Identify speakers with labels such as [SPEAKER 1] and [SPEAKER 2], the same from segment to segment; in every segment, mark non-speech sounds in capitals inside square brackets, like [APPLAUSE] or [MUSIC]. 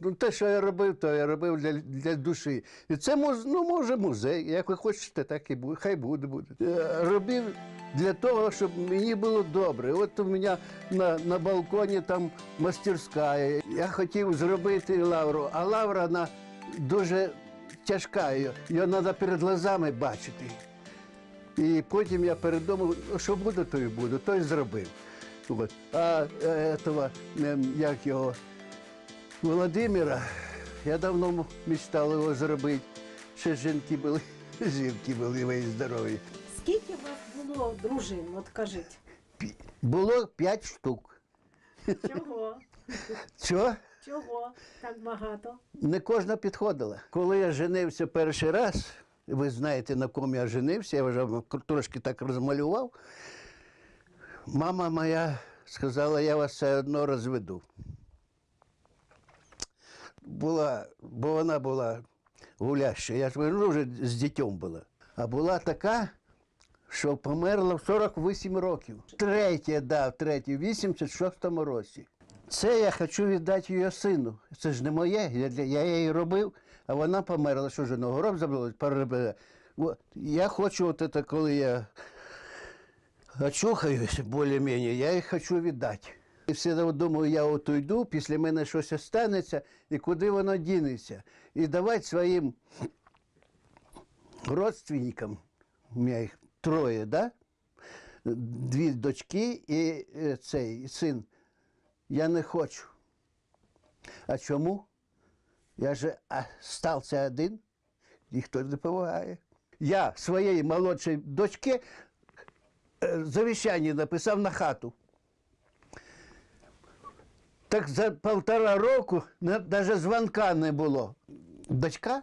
[SPEAKER 1] Ну, те, що я робив, то я робив для, для душі. І це муз, ну, може музей. Як ви хочете, так і буде. Хай буде. буде. Е, Робив для того, щоб мені було добре. От у мене на, на балконі там мастерська. Я хотів зробити лавру, а лавра вона дуже тяжка. Її треба перед глазами бачити. І потім я передумав, що буде, то і буде, то і зробив. От. А е, этого, ем, як його, Володимира, я давно мечтав його зробити. Ще жінки були, [LAUGHS] жінки були ви здорові.
[SPEAKER 2] Скільки у вас було дружин? От кажіть.
[SPEAKER 1] Було п'ять штук.
[SPEAKER 2] Чого? [LAUGHS]
[SPEAKER 1] Чого?
[SPEAKER 2] Чого так багато?
[SPEAKER 1] Не кожна підходила. Коли я женився перший раз, ви знаєте, на кому я женився, я вже трошки так розмалював. Мама моя сказала, я вас все одно розведу. Була, бо вона була гуляща, я ж ну, вже з дітьом була. А була така, що померла в 48 років. Третє дав, третє, в 86-му році. Це я хочу віддати її сину. Це ж не моє. Я, я її робив, а вона померла. Що ж, гроб забрали, переробили. От, Я хочу, от це, коли я очухаюсь більш-менш, я їх хочу віддати. І все думаю, я от уйду, після мене щось станеться, і куди воно дінеться. І давати своїм родственникам, у мене їх троє, да? дві дочки і е, цей син. Я не хочу. А чому? Я же стався один, ніхто не допомагає. Я своєї молодшій дочці е, завіщання написав на хату. Так за півтора року навіть дзвонка не було. Дочка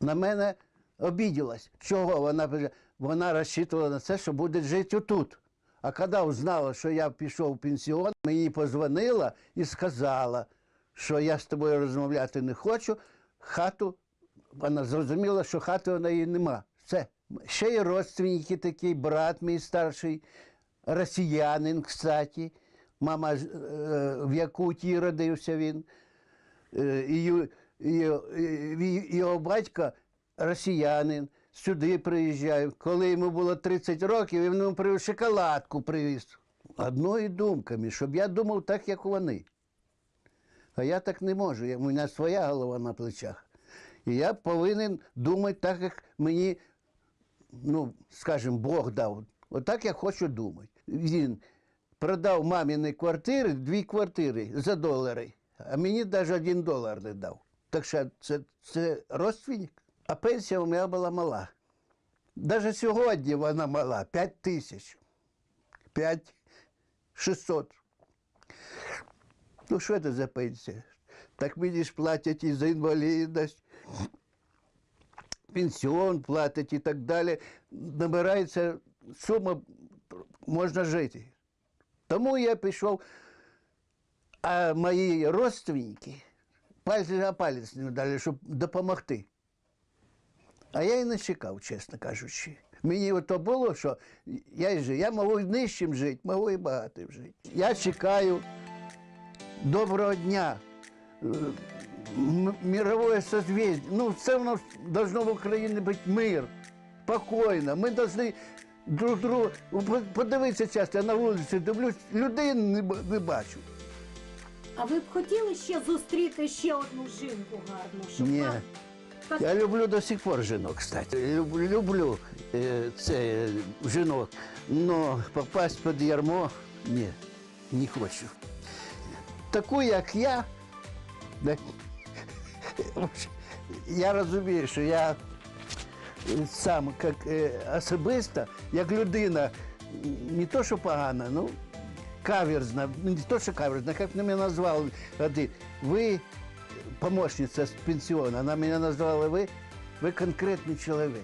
[SPEAKER 1] на мене обіділась. Чого? Вона, вона розчитувала на це, що буде жити отут. А коли узнала, що я пішов в пенсіон, мені позвонила і сказала, що я з тобою розмовляти не хочу, хату, вона зрозуміла, що хати у неї нема. Все. Ще є родственники такі, брат мій старший, росіянин, кстати. Мама е, в Якутії родився він. Е, його батько росіянин, сюди приїжджає. Коли йому було 30 років, він йому привіз шоколадку привіз. Одною думками, щоб я думав так, як вони. А я так не можу. У мене своя голова на плечах. І я повинен думати так, як мені, ну, скажімо, Бог дав. Отак я хочу думати. Він продав маміні квартири, дві квартири за долари, а мені навіть один долар не дав. Так що це, родственник. А пенсія у мене була мала. Навіть сьогодні вона мала 5 тисяч. 5 600. Ну, що це за пенсія? Так мені ж платять і за інвалідність, пенсіон платять і так далі. Набирається сума, можна жити. Тому я пішов, а мої родственники пальці на палець не дали, щоб допомогти. А я і не чекав, чесно кажучи. Мені ото було, що я, жив. я можу нижчим жити, можу і багатим жити. Я чекаю доброго дня, е, м- мировое созвездие. Ну, це в нас должно в Україні бути мир, спокійно. Ми повинні друг другу. По- Подивитися часто, я на вулиці дивлюсь, людей не, не бачу.
[SPEAKER 2] А ви б хотіли ще зустріти ще одну жінку гарну? Щоб
[SPEAKER 1] Ні.
[SPEAKER 2] вам- Та-
[SPEAKER 1] Я люблю до сих пор жінок, кстати. Люблю, люблю е, це е, жінок. Но попасть під ярмо ні, не хочу. Таку, як я, [LAUGHS] я розумію, що я сам як е, особисто, як людина, не то, що погана, ну, каверзна, не то, що каверзна, як мене назвали один. Ви помощница с пенсиона, она меня назвала вы, вы конкретный человек.